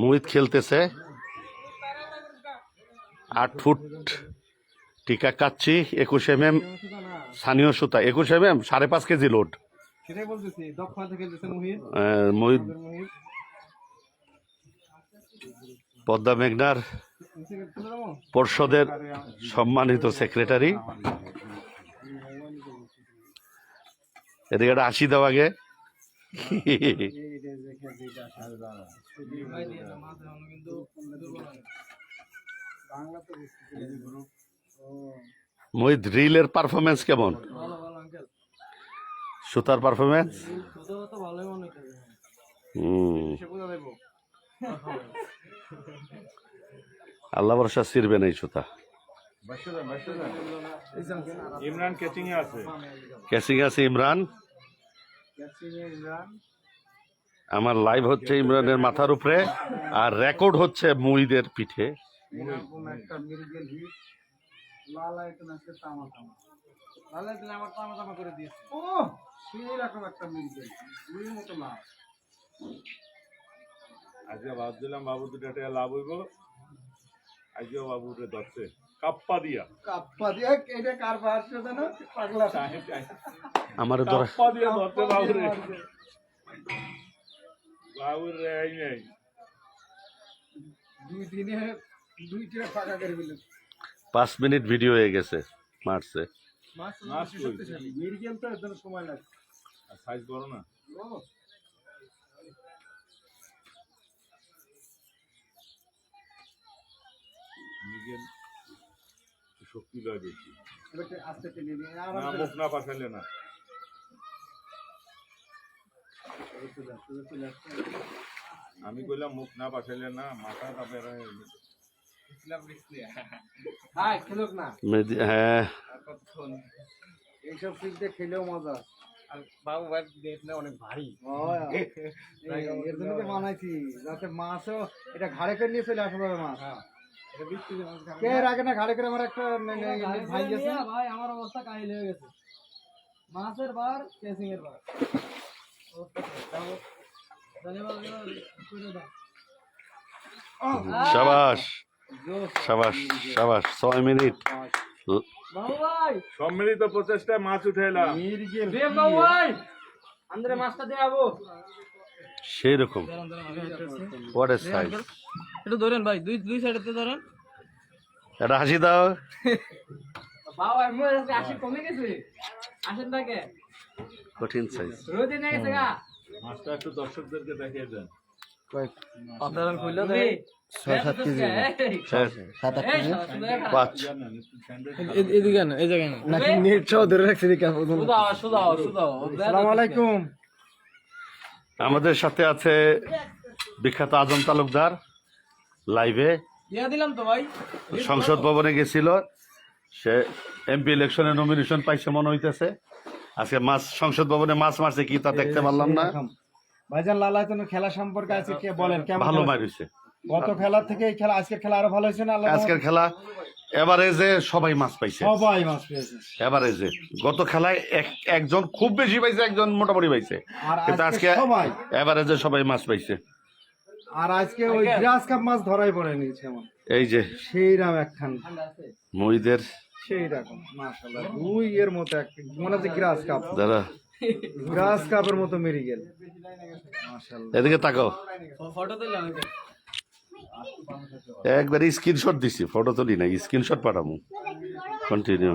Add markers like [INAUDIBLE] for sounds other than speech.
মোহিত খেলতেছে। আট ফুট টিকা কাচ্ছি একুশ এম এম স্থানীয় সুতা। একুশ এম এম সাড়ে পাঁচ কেজি লোড। মোহিত। পদ্মা মেঘনার পর্ষদের সম্মানিত সেক্রেটারি এদিকে আশি দাও আগে। [LAUGHS] বাংলা তো মোহিত রিলের পারফরমেন্স কেমন? ভালো ভালো আঙ্কেল সুতার পারফরমেন্স মনে আল্লাহ ভরসা ছিড়বে না এই সুতা। ইমরান এ আছে। ক্যাসিং আছে ইমরান। আমার লাইভ হচ্ছে ইমরানের মাথার উপরে, আর রেকর্ড হচ্ছে মুইদের পিঠে। আমার ভাবছিলাম লাভ কাপ্পা রে এই নেই। দুই দিনে দুইটা ফাঁকা করে দিল পাঁচ মিনিট ভিডিও হয়ে গেছে মারছে। মাছ মাছ শক্তিশালী। মির্গেল তো সময় লাগে আর সাইজ বড় না। ও। শক্তি লয় বেশি। আস্তে টেনে নিয়ে না মুখ না। আমি কইলাম মুখ না পাঠালে না মাথা তাপের হাই খেলুক হ্যাঁ। এইসব ফিল্ডে খেলেও মজা। বাবু ভাই দেখলে অনেক ভারী। এর জন্য তো বানাইছি যাতে মাছও এটা ঘাড়ে করে নিয়ে চলে আসা যাবে মাছ। কে এর আগে না ঘাড়ে করে আমার একটা ভাই গেছে? ভাই আমার অবস্থা কাহিল হয়ে গেছে। মাছের বার কেসিং এর বার। সাবাস সাবাস সাবাস ছয় মিনিট। সম্মিলিত প্রচেষ্টায় মাছ উঠাইলাম সেই রকম হোয়াট এ সাইজ একটু ধরেন ভাই দুই দুই সাইডে ধরেন। একটা হাসি দাও। বাবু মোর আসি কমে গেছে। আসেন তাকে। কঠিন সাইজ রোদে গেছে মাছটা একটু দর্শকদেরকে দেখিয়ে দেন। আপনারা খুললে দেয় ছয় সাত কেজি পাঁচ। এদিকে এই জায়গায় নাকি নেট সহ ধরে রাখছি দেখে সুদাও সুদাও সুদাও আসসালামু আলাইকুম। আমাদের সাথে আছে বিখ্যাত আজম তালুকদার লাইভে। দিলাম তো ভাই। সংসদ ভবনে গেছিল। সে এমপি ইলেকশনে নমিনেশন পাইছে মনে হইতেছে। আজকে মাছ সংসদ ভবনে মাছ মারছে কি তা দেখতে পারলাম না। ভাইজান লালা তো খেলা সম্পর্কে আছে কে বলেন? কেমন ভালো? মারিছে গত খেলা থেকে এই খেলা আজকের খেলা আরও ভালো হয়েছে না আজকের খেলা এভারেজে সবাই মাছ পাইছে। সবাই মাছ পেয়েছে। এভারেজে গত খেলায় এক- একজন খুব বেশি পাইছে একজন মোটামুটি পাইছে। কিন্তু আজকে আজকে সবাই। এভারেজে সবাই মাছ পাইছে। আর আজকে ওই গ্রাস কাপ মাছ ধরাই পড়ে নিয়েছে আমার এই যে সেই রাম একখান। মহিদের সেই রকম মাশাআল্লাহ। দুই এর মতো এক মনে হচ্ছে গ্রাস কাপ। দাদা। গ্রাস কাপের মতো মেরে গেল মাশাআল্লাহ। এদিকে তাকাও। ফটো দিলাম একবার স্ক্রিনশট দিছি ফটো তুলি না স্ক্রিনশট পাঠামু। কন্টিনিউ।